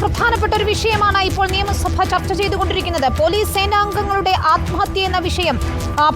പ്രധാനപ്പെട്ട ഒരു വിഷയമാണ് ഇപ്പോൾ നിയമസഭ ചർച്ച ചെയ്തുകൊണ്ടിരിക്കുന്നത്. പോലീസ് സേനാംഗങ്ങളുടെ ആത്മഹത്യ എന്ന വിഷയം.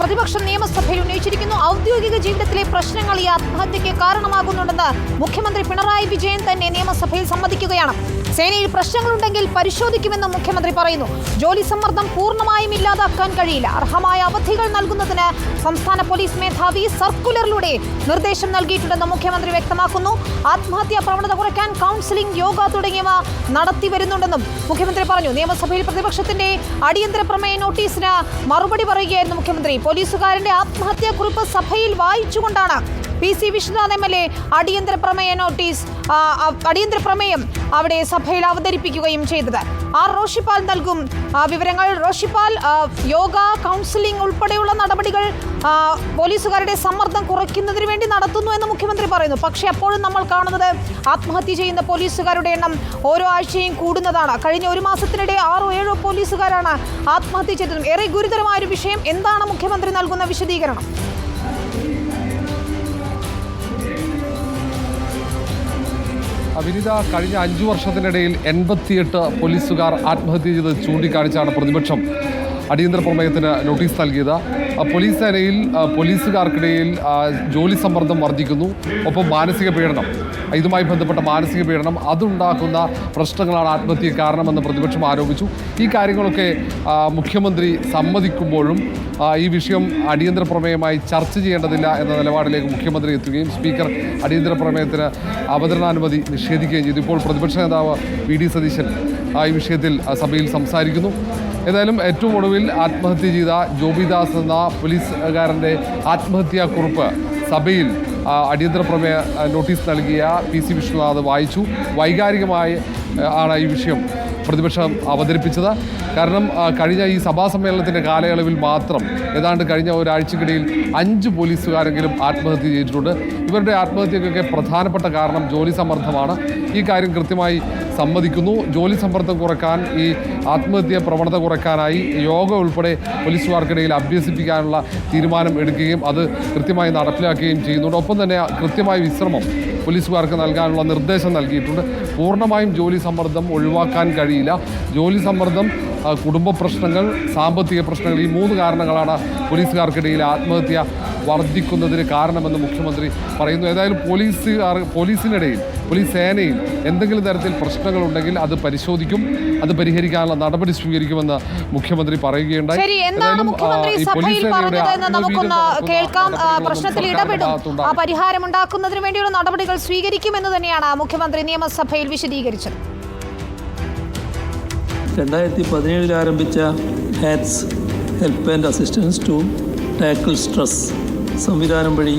പ്രതിപക്ഷം നിയമസഭയിൽ ഉന്നയിച്ചിരിക്കുന്നു. ഔദ്യോഗിക ജീവിതത്തിലെ പ്രശ്നങ്ങൾ ഈ ആത്മഹത്യയ്ക്ക് കാരണമാകുന്നുണ്ടെന്ന് മുഖ്യമന്ത്രി പിണറായി വിജയൻ തന്നെ നിയമസഭയിൽ സമ്മതിക്കുകയാണ്. സേനയിൽ പ്രശ്നങ്ങളുണ്ടെങ്കിൽ പരിശോധിക്കുമെന്നും മുഖ്യമന്ത്രി പറയുന്നു. ജോലി സമ്മർദ്ദം പൂർണമായും ഇല്ലാതാക്കാൻ കഴിയില്ല. അർഹമായ അവധികൾ നൽകുന്നതിന് സംസ്ഥാന പോലീസ് മേധാവി സർക്കുലറിലൂടെ നിർദ്ദേശം നൽകിയിട്ടുണ്ടെന്ന് മുഖ്യമന്ത്രി വ്യക്തമാക്കുന്നു. ആത്മഹത്യാ പ്രവണത കുറയ്ക്കാൻ കൗൺസിലിംഗ് യോഗ തുടങ്ങിയവ നടത്തി വരുന്നുണ്ടെന്നും മുഖ്യമന്ത്രി പറഞ്ഞു. നിയമസഭയിൽ പ്രതിപക്ഷത്തിന്റെ അടിയന്തര പ്രമേയ നോട്ടീസിന് മറുപടി പറയുകയായിരുന്നു മുഖ്യമന്ത്രി. പോലീസുകാരന്റെ ആത്മഹത്യാക്കുറിപ്പ് സഭയിൽ വായിച്ചുകൊണ്ടാണ് P C Vishwanath M L A അടിയന്തര പ്രമേയ നോട്ടീസ് അടിയന്തര പ്രമേയം അവിടെ സഭയിൽ അവതരിപ്പിക്കുകയും ചെയ്തത്. ആർ റോഷിപ്പാൽ നൽകും വിവരങ്ങൾ. റോഷിപ്പാൽ യോഗ കൗൺസിലിംഗ് ഉൾപ്പെടെയുള്ള നടപടികൾ പോലീസുകാരുടെ സമ്മർദ്ദം കുറയ്ക്കുന്നതിന് വേണ്ടി നടത്തുന്നു എന്ന് മുഖ്യമന്ത്രി പറയുന്നു. പക്ഷേ അപ്പോഴും നമ്മൾ കാണുന്നത് ആത്മഹത്യ ചെയ്യുന്ന പോലീസുകാരുടെ എണ്ണം ഓരോ ആഴ്ചയും കൂടുന്നതാണ്. കഴിഞ്ഞ ഒരു മാസത്തിനിടെ ആറോ ഏഴോ പോലീസുകാരാണ് ആത്മഹത്യ ചെയ്തതും. ഏറെ ഗുരുതരമായ ഒരു വിഷയം. എന്താണ് മുഖ്യമന്ത്രി നൽകുന്ന വിശദീകരണം? വിനിത കഴിഞ്ഞ അഞ്ചു വർഷത്തിനിടയിൽ എൺപത്തിയെട്ട് പോലീസുകാർ ആത്മഹത്യ ചെയ്ത് ചൂണ്ടിക്കാണിച്ചാണ് പ്രതിപക്ഷം അടിയന്തര പ്രമേയത്തിന് നോട്ടീസ് നൽകിയത്. പോലീസ് സേനയിൽ പോലീസുകാർക്കിടയിൽ ജോലി സമ്മർദ്ദം വർദ്ധിക്കുന്നു. ഒപ്പം മാനസിക പീഡനം. ഇതുമായി ബന്ധപ്പെട്ട മാനസിക പീഡനം അതുണ്ടാക്കുന്ന പ്രശ്നങ്ങളാണ് ആത്മഹത്യക്ക് കാരണമെന്ന് പ്രതിപക്ഷം ആരോപിച്ചു. ഈ കാര്യങ്ങളൊക്കെ മുഖ്യമന്ത്രി സമ്മതിക്കുമ്പോഴും ഈ വിഷയം അടിയന്തര പ്രമേയമായി ചർച്ച ചെയ്യേണ്ടതില്ല എന്ന നിലപാടിലേക്ക് മുഖ്യമന്ത്രി എത്തുകയും സ്പീക്കർ അടിയന്തര പ്രമേയത്തിന് അവതരണാനുമതി നിഷേധിക്കുകയും ചെയ്തു. ഇപ്പോൾ പ്രതിപക്ഷ നേതാവ് വി. ഡി. സതീശൻ ഈ വിഷയത്തിൽ സഭയിൽ സംസാരിക്കുന്നു. ഏതായാലും ഏറ്റവും ഒടുവിൽ ആത്മഹത്യ ചെയ്ത ജോബിദാസ് എന്ന പോലീസുകാരന്റെ ആത്മഹത്യാക്കുറിപ്പ് സഭയിൽ ആ, അടിയന്തര പ്രമേയ നോട്ടീസ് നൽകിയ പി സി വിശ്വനാഥ് വായിച്ചു. വൈകാരികമായി ആണ് ഈ വിഷയം പ്രതിപക്ഷം അവതരിപ്പിച്ചത്. കാരണം കഴിഞ്ഞ ഈ സഭാ സമ്മേളനത്തിന്റെ കാലയളവിൽ മാത്രം ഏതാണ്ട് കഴിഞ്ഞ ഒരാഴ്ചക്കിടയിൽ അഞ്ച് പോലീസുകാരെങ്കിലും ആത്മഹത്യ ചെയ്തിട്ടുണ്ട്. ഇവരുടെ ആത്മഹത്യക്കൊക്കെ പ്രധാനപ്പെട്ട കാരണം ജോലി സമ്മർദ്ദമാണ്. ഈ കാര്യം കൃത്യമായി സമ്മതിക്കുന്നു. ജോലി സമ്മർദ്ദം കുറയ്ക്കാൻ ഈ ആത്മഹത്യ പ്രവണത കുറയ്ക്കാനായി യോഗ ഉൾപ്പെടെ പോലീസുകാർക്കിടയിൽ അഭ്യസിപ്പിക്കാനുള്ള തീരുമാനം എടുക്കുകയും അത് കൃത്യമായി നടപ്പിലാക്കുകയും ചെയ്യുന്നുണ്ട്. ഒപ്പം തന്നെ കൃത്യമായ വിശ്രമം പോലീസുകാർക്ക് നൽകാനുള്ള നിർദ്ദേശം നൽകിയിട്ടുണ്ട്. പൂർണമായും ജോലി സമ്മർദ്ദം ഒഴിവാക്കാൻ കഴിയില്ല. ജോലി സമ്മർദ്ദം കുടുംബ പ്രശ്നങ്ങൾ സാമ്പത്തിക പ്രശ്നങ്ങൾ ഈ മൂന്ന് കാരണങ്ങളാണ് പോലീസുകാർക്കിടയിൽ ആത്മഹത്യ വർദ്ധിക്കുന്നതിന് കാരണമെന്ന് മുഖ്യമന്ത്രി പറയുന്നു. ഏതായാലും പോലീസുകാർ പോലീസിനിടയിൽ പോലീസ് സേനയിൽ എന്തെങ്കിലും തരത്തിൽ പ്രശ്നങ്ങളുണ്ടെങ്കിൽ അത് പരിശോധിക്കും. അത് പരിഹരിക്കാനുള്ള നടപടി സ്വീകരിക്കുമെന്ന് മുഖ്യമന്ത്രി പറയുകയുണ്ടായി. ശരി എന്താണ് മുഖ്യമന്ത്രി സഭയിൽ പറഞ്ഞതെന്ന് നമുക്കൊന്ന് കേൾക്കാം. പ്രശ്നത്തിൽ ഇടപെടും. ആ പരിഹാരമുണ്ടാക്കുന്നതിന് വേണ്ടിയുള്ള നടപടികൾ സ്വീകരിക്കുമെന്ന് തന്നെയാണ് മുഖ്യമന്ത്രി നിയമസഭയിൽ വിശദീകരിച്ചത്. രണ്ടായിരത്തി പതിനേഴിൽ ആരംഭിച്ച hats help and assistance to tackle stress സംവിധാനം വഴി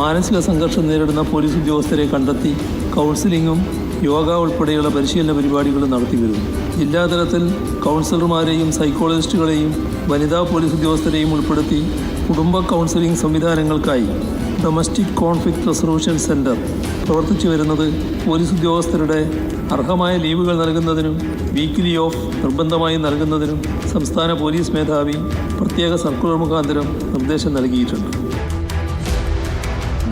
മാനസിക സംഘർഷം നേരിടുന്ന പോലീസ് ഉദ്യോഗസ്ഥരെ കണ്ടെത്തി കൗൺസിലിങ്ങും യോഗ ഉൾപ്പെടെയുള്ള പരിശീലന പരിപാടികൾ നടത്തി വരുന്നു ജില്ലാതലത്തിൽ കൗൺസിലർമാരെയും സൈക്കോളജിസ്റ്റുകളെയും വനിതാ പോലീസ് ഉദ്യോഗസ്ഥരെയും ഉൾപ്പെടുത്തി കുടുംബ കൗൺസിലിംഗ് സംവിധാനങ്ങൾക്കായി ഡൊമസ്റ്റിക് കോൺഫ്ലിക്ട് റെസൊല്യൂഷൻ സെന്റർ പ്രവർത്തിച്ചു വരുന്നത് പോലീസ് ഉദ്യോഗസ്ഥരുടെ അർഹമായ ലീവുകൾ നൽകുന്നതിനും വീക്കിലി ഓഫ് നിർബന്ധമായി നൽകുന്നതിനും സംസ്ഥാന പോലീസ് മേധാവി പ്രത്യേക സർക്കുലർ മുഖാന്തരം നിർദ്ദേശം നൽകിയിട്ടുണ്ട്.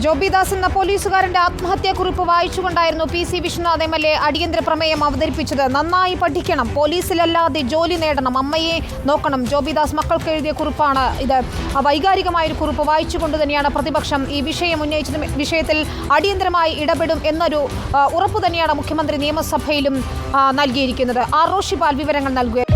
ജോബിദാസ് എന്ന പോലീസുകാരന്റെ ആത്മഹത്യാക്കുറിപ്പ് വായിച്ചുകൊണ്ടായിരുന്നു P C Vishwanath M L A അടിയന്തര പ്രമേയം അവതരിപ്പിച്ചത്. നന്നായി പഠിക്കണം. പോലീസിലല്ലാതെ ജോലി നേടണം. അമ്മയെ നോക്കണം. ജോബിദാസ് മക്കൾക്ക് എഴുതിയ കുറിപ്പാണ് ഇത്. വൈകാരികമായൊരു കുറിപ്പ് വായിച്ചുകൊണ്ട് തന്നെയാണ് പ്രതിപക്ഷം ഈ വിഷയം ഉന്നയിച്ചത് വിഷയത്തിൽ അടിയന്തരമായി ഇടപെടും എന്നൊരു ഉറപ്പ് തന്നെയാണ് മുഖ്യമന്ത്രി നിയമസഭയിലും നൽകിയിരിക്കുന്നത്. ആർ റോഷിപാൽ വിവരങ്ങൾ നൽകുക.